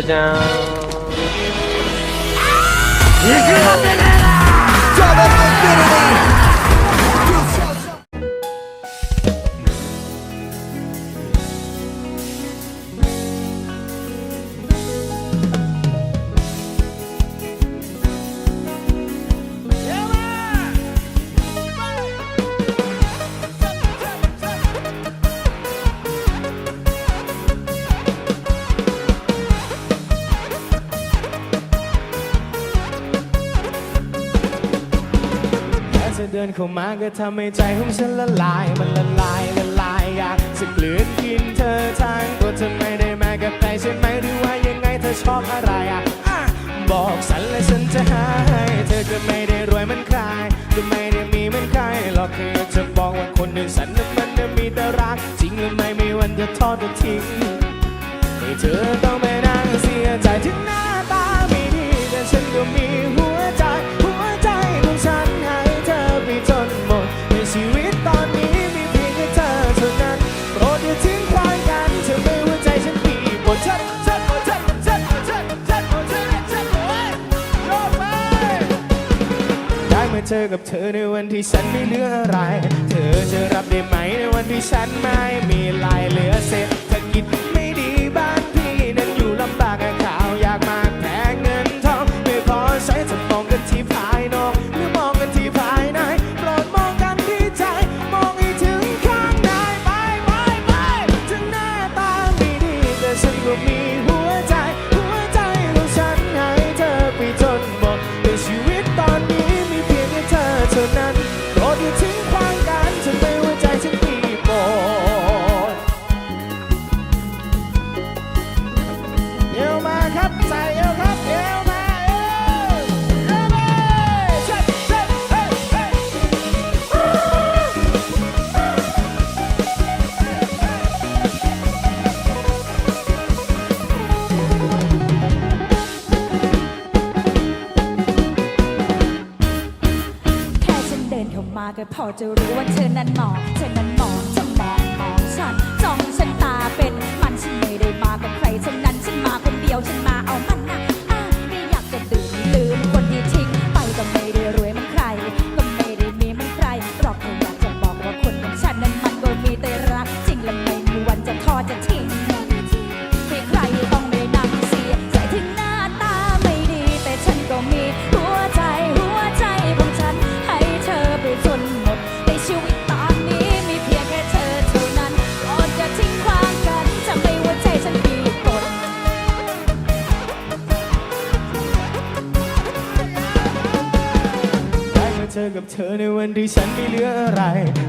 짜잔. 이그만 때려라! 저만 때려라! เดินเข้ามาก็ทำให้ใจของฉันละลายมันละลายละลายอยากจะกลืนกินเธอทั้งตัวเธอไม่ได้มากับใรใช่ไหมหรือว่ายังไงเธอชอบอะไรอะบอกฉันและฉันจะหาให้เธอก็ไม่ได้รวยเหมือนใครก็ไม่ได้มีเหมือนใครหรอกคือจะบอกว่าคนอื่นฉันนั้นมันจะมีแต่รักจริงหรือไม่ไม่วันจะทอดทิ้งให้เธอต้องไปนั่งเสียใจที่ไหน กับเธอในวันที่ฉันไม่เหลืออะไร เธอจะรับ จะรู้ว่าเธอนั้นเหมาะ อกับเธอในวันที่ฉันไม่เหลืออะไร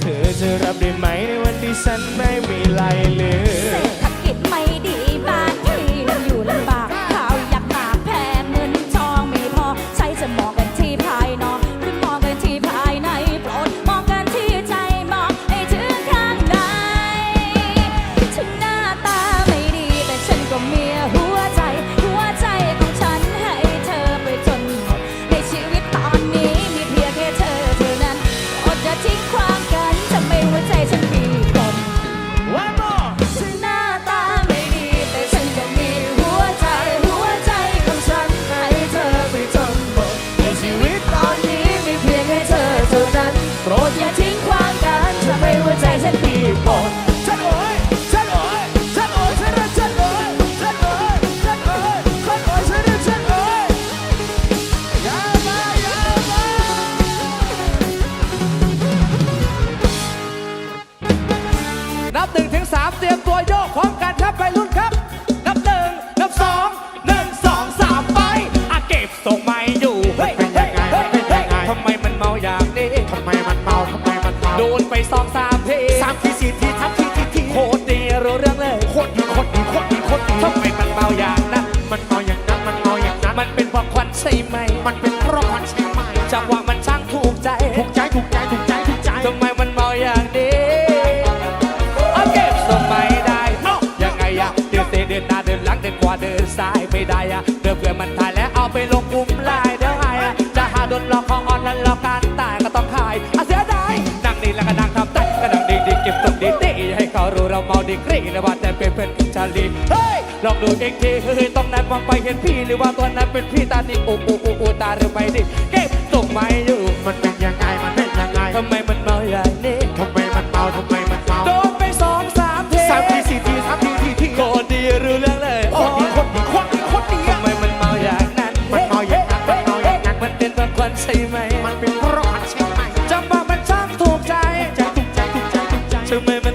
เธอจะรับได้ไหมในวันที่ฉันไม่มีอะไรเหลือ เพสามที่สี่ที่ทับที่ที่ทีโคตรดีรู้เรื่องเลยโคตรดีโคตรดีโคตรดีโคตรดีทำไมมันเบาอย่างนั้นมันเบาอย่างนั้นมันเบาอย่างนั้นมันเป็นเพราะควันใช่ไหม มันเป็นเพราะควันใช่ไหมจังหวะมันช่างถูกใจถูกใจถูกใจถูกใจถูกใจทำไมมันเบาอย่างนี้เอาเก็บทำไมได้ยังไงอะเดินเตะเดินหน้าเดินหลังเดินขวาเดินซ้ายไม่ได้อะเดินเพื่อมันทายแล้วเอาไปลงกุ้ง เราเมาดีกรีหรือว่าแต่เป็นเพื่อนกับชาลีเฮ้ยลองดูอีกทีเฮ้ยตรงนั้นมองไปเห็นพี่หรือว่าตัวนั้นเป็นพี่ตาดีโอ้โอ้โอ้โอ้ตาหรือไม่ดีเก็บส่งไม่อยู่มันเป็นยังไงมันเป็นยังไงทำไมมันเมาอย่างนี้ทำไมมันเมาทำไมมันเมาโดนไปสองสามทีสามทีสี่ทีสามทีทีทีโกรธดีรู้เรื่องเลยโคตรดีโคตรดีโคตรดีโคตรดีทำไมมันเมาอย่างนั้นมันเมาอย่างนั้นมันเมาอย่างนั้นมันเป็นบางคนใช่ไหมมันเป็นเพราะมันใช่ไหมจังหวะมันช่างถูกใจใจถูกใจถูกใจถูกใจทำไมมัน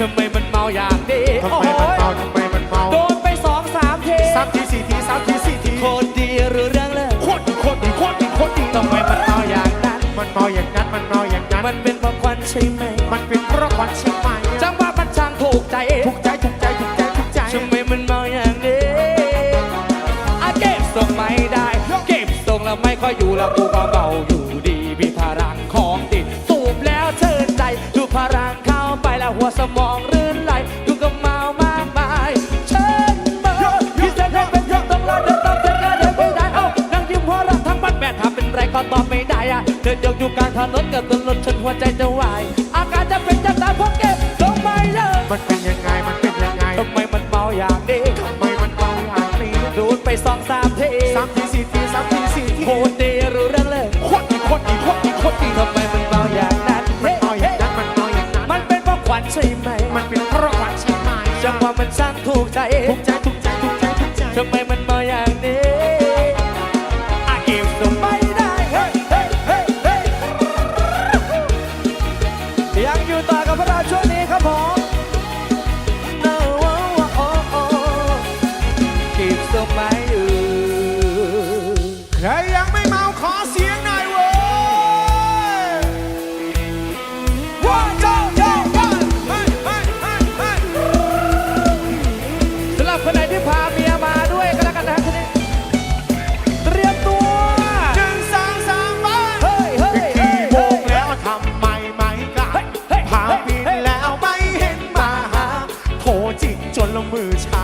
ทำไมมันเมาอย่างนี้ทำไมมันเมาทำไมมันเมาโดนไปสองสามทีสามทีสี่ทีสามทีสี่ทีโคตรดีรู้เรื่องเลยโคตรดีโคตรดีโคตรดีโคตรดีทำไมมันเมาอย่างนั้น มันเมาอย่างนั้นมันเมาอย่างนั้น มันเป็นเพราะควันใช่ไหม มันเป็นเพราะควันใช่ไหมจังหวะมันช่างถูกใจถูกใจถูกใจถูกใจถูกใจทำไมมันเมาอย่างนี้อาเก็บทรงไม่ได้ เก็บทรงแล้วไม่ค่อยอยู่แล้วกูก็เบาอยู่ดีมีพลังของติดสูบแล้วเชิญใจดูพลังเข้าไปแล้วหัวสมอง ด้อะเดินยกอยู่กลางถนนกับตลดชนหัวใจจะวาย อาการจะเป็นจะตายเพราะเก็บทรงไม่เลิกมันเป็นยังไง มันเป็นยังไงทำไมมันเมาอย่างนี้ทำไมมันเมาอย่างนี้ดูดไปสองสามทีสามทีสี่ทีสามทีสี่ทีโคตรดีรู้เรื่องเลยโคตรดีโคตรดีโคตรดีโคตรดีทำไมมันเมาอย่างนั้นมันเมาอย่างนั้นมันเมาอย่างนั้นมันเป็นเพราะควันใช่ไหม มันเป็นเพราะควันใช่ไหมจังหวะมันช่างถูกใจถูกใจถูกใจถูกใจถูกใจทำไมมันเมาอย่างนี้ จนลงมือชา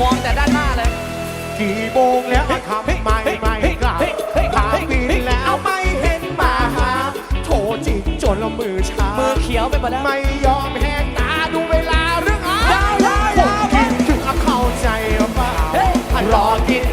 มองแต่ด้านหน้าเลย กี่โมงแล้วทำไมไม่กลับพาบินแล้วไม่เห็นมาหาโทรจิกจนละมือชามือเขียวไปหมดแล้ว ไม่ยอมแหกตาดูเวลาเรื่องอายาวๆๆคนคิดถึงอะเข้าใจเอาเปล่าเฮ้ยรอกิน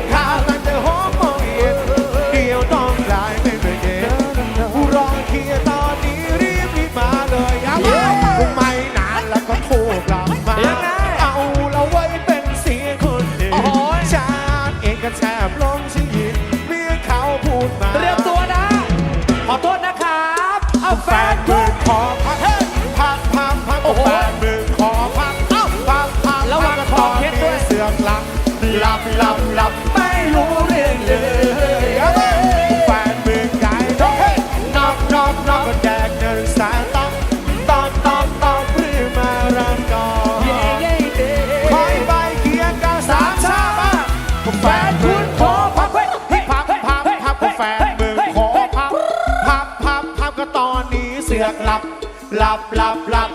อกหลับหลับหลับหลับ